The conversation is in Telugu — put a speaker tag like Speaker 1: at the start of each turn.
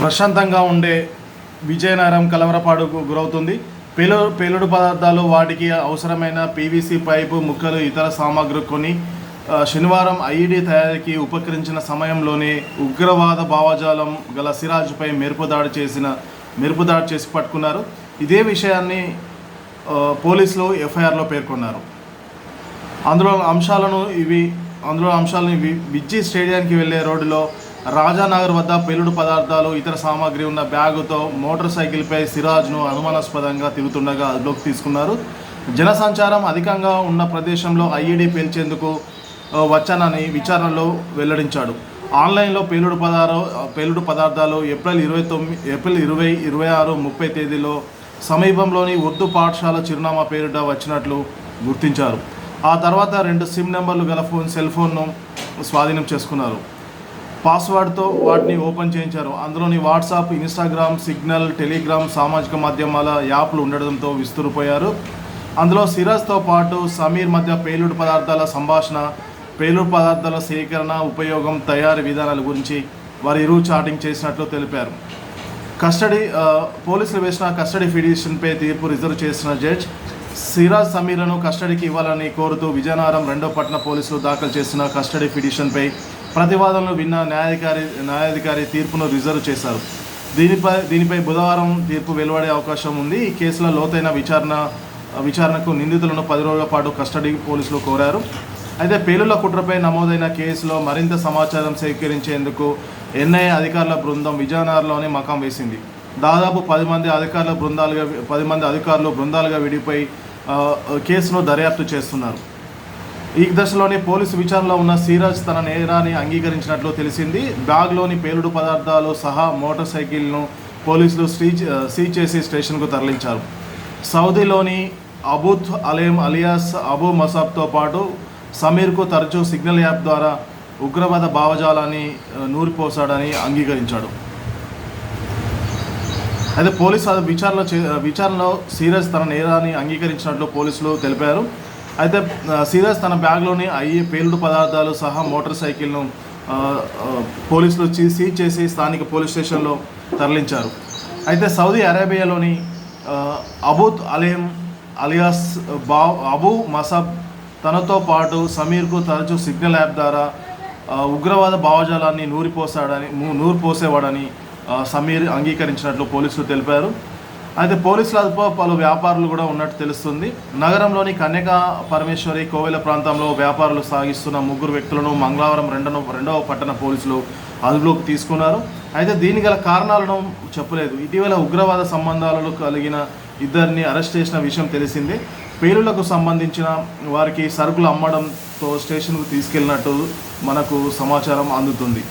Speaker 1: ప్రశాంతంగా ఉండే విజయనగరం కలవరపాడుకు గురవుతుంది. పేలు పేలుడు పదార్థాలు వాటికి అవసరమైన పీవీసీ పైపు ముక్కలు ఇతర సామాగ్రి కొని శనివారం ఐఈడీ తయారీకి ఉపకరించిన సమయంలోనే ఉగ్రవాద భావజాలం గల సిరాజ్పై మెరుపు దాడి చేసిన మెరుపుదాడి చేసి పట్టుకున్నారు. ఇదే విషయాన్ని పోలీసులు ఎఫ్ఐఆర్లో పేర్కొన్నారు. అందులో అంశాలను ఇవి అందులో అంశాలను ఇవి విజ్జి స్టేడియానికి వెళ్ళే రోడ్డులో రాజానగర్ వద్ద పేలుడు పదార్థాలు ఇతర సామాగ్రి ఉన్న బ్యాగుతో మోటార్ సైకిల్పై సిరాజ్ను అనుమానాస్పదంగా తిరుగుతుండగా అదుపులోకి తీసుకున్నారు. జనసంచారం అధికంగా ఉన్న ప్రదేశంలో ఐఈడీ పేల్చేందుకు వచ్చానని విచారణలో వెల్లడించాడు. ఆన్లైన్లో పేలుడు పదార్థ పేలుడు పదార్థాలు ఏప్రిల్ ఇరవై తొమ్మిది ఏప్రిల్ ఇరవై ఇరవై ఆరు ముప్పై తేదీలో సమీపంలోని ఉర్దూ పాఠశాల చిరునామా పేరిట వచ్చినట్లు గుర్తించారు. ఆ తర్వాత రెండు సిమ్ నెంబర్లు గల ఫోన్ సెల్ ఫోన్ను స్వాధీనం చేసుకున్నారు. పాస్వర్డ్తో వాటిని ఓపెన్ చేయించారు. అందులోని వాట్సాప్ ఇన్స్టాగ్రామ్ సిగ్నల్ టెలిగ్రామ్ సామాజిక మాధ్యమాల యాప్లు ఉండడంతో విస్తురిపోయారు అందులో సిరాజ్తో పాటు సమీర్ మధ్య పేలుడు పదార్థాల సంభాషణ పేలుడు పదార్థాల సేకరణ ఉపయోగం తయారీ విధానాల గురించి వారి ఇరువు చాటింగ్ చేసినట్లు తెలిపారు. కస్టడీ పోలీసులు వేసిన కస్టడీ పిటిషన్పై తీర్పు రిజర్వ్ చేసిన జడ్జ్ సిరాజ్ సమీర్లను కస్టడీకి ఇవ్వాలని కోరుతూ విజయనగరం రెండో పట్టణ పోలీసులు దాఖలు చేసిన కస్టడీ పిటిషన్పై ప్రతివాదనలు విన్న న్యాయాధికారి న్యాయాధికారి తీర్పును రిజర్వ్ చేశారు. దీనిపై దీనిపై బుధవారం తీర్పు వెలువడే అవకాశం ఉంది. ఈ కేసులో లోతైన విచారణ విచారణకు నిందితులను పది రోజుల పాటు కస్టడీ పోలీసులు కోరారు. అయితే పేలుళ్ళ కుట్రపై నమోదైన కేసులో మరింత సమాచారం సేకరించేందుకు ఎన్ఐఏ అధికారుల బృందం విజయనగరంలోనే మకాం వేసింది. దాదాపు పది మంది అధికారుల బృందాలుగా పది మంది అధికారులు బృందాలుగా విడిపోయి కేసును దర్యాప్తు చేస్తున్నారు. ఈ దశలోనే పోలీసు విచారణలో ఉన్న సిరాజ్ తన నేరాన్ని అంగీకరించినట్లు తెలిసింది. బ్యాగ్లోని పేలుడు పదార్థాలు సహా మోటార్ సైకిల్ను పోలీసులు సీజ్ సీజ్ చేసి స్టేషన్కు తరలించారు. సౌదీలోని అబూత్ అలేం అలియాస్ అబూ మసాబ్తో పాటు సమీర్కు తరచూ సిగ్నల్ యాప్ ద్వారా ఉగ్రవాద భావజాలాన్ని నూరిపోశాడని నూరిపోసాడని అంగీకరించాడు. అయితే పోలీసు విచారణ చే విచారణలో సీరజ్ తన నేరాన్ని అంగీకరించినట్లు పోలీసులు తెలిపారు. అయితే సిరాజ్ తన బ్యాగ్లోని అయ్యి పేలుడు పదార్థాలు సహా మోటార్ సైకిల్ను పోలీసులు సీజ్ చేసి స్థానిక పోలీస్ స్టేషన్లో తరలించారు. అయితే సౌదీ అరేబియాలోని అబూత్ అలీం అలియాస్ బా అబూ మసబ్ తనతో పాటు సమీర్కు తరచూ సిగ్నల్ యాప్ ద్వారా ఉగ్రవాద భావజాలాన్ని నూరిపోసాడని నూరిపోసేవాడని సమీర్ అంగీకరించినట్లు పోలీసులు తెలిపారు. అయితే పోలీసులతో పలు వ్యాపారులు కూడా ఉన్నట్టు తెలుస్తుంది. నగరంలోని కన్యక పరమేశ్వరి కోవెల ప్రాంతంలో వ్యాపారులు సాగిస్తున్న ముగ్గురు వ్యక్తులను మంగళవారం రెండవ రెండవ పట్టణ పోలీసులు అదుపులోకి తీసుకున్నారు. అయితే దీని గల కారణాలను చెప్పలేదు. ఇటీవల ఉగ్రవాద సంబంధాలలో కలిగిన ఇద్దరిని అరెస్ట్ చేసిన విషయం తెలిసిందే. పేలులకు సంబంధించిన వారికి సరుకులు అమ్మడంతో స్టేషన్కు తీసుకెళ్ళినట్టు మనకు సమాచారం అందుతుంది.